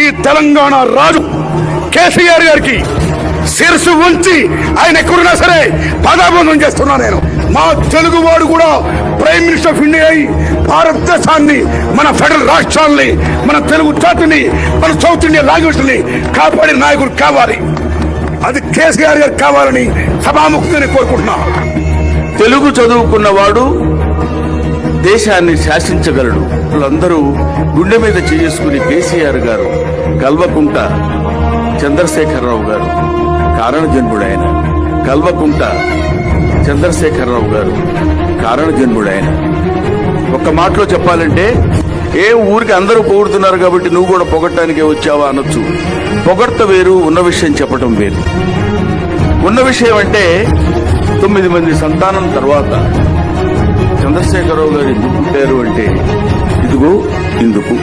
ఈ తెలంగాణ రాజు కేసీఆర్ గారికి శిరసు ఉంచి ఆయన ఎక్కడున్నా సరే పదాబంధం చేస్తున్నా నేను. మా తెలుగు వాడు కూడా ప్రైమ్ మినిస్టర్ ఆఫ్ ఇండియా అయి భారతదేశాన్ని మన ఫెడరల్ రాష్ట్రాల్ని మన తెలుగు జాతిని మన సౌత్ ఇండియా లాంగ్వేజ్ని కాపాడే నాయకుడు కావాలి. అది కేసీఆర్ గారు కావాలని సభాముక్తిని కోరుకుంటున్నా. తెలుగు చదువుకున్నవాడు దేశాన్ని శాసించగలడు. వాళ్ళందరూ గుండె మీద చేసుకుని కేసీఆర్ గారు కల్వకుంట చంద్రశేఖరరావు గారు కారణజన్ముడైన కల్వకుంట చంద్రశేఖరరావు గారు కారణజన్ముడైన. ఒక్క మాటలో చెప్పాలంటే ఏ ఊరికి అందరూ పొగుడుతున్నారు కాబట్టి నువ్వు కూడా పొగట్టడానికే వచ్చావా అనొచ్చు. పొగడ్త వేరు ఉన్న విషయం చెప్పటం వేరు. ఉన్న విషయం అంటే తొమ్మిది మంది సంతానం తర్వాత చంద్రశేఖరరావు గారి పేరు అంటే ఇదిగో ఇందుకు.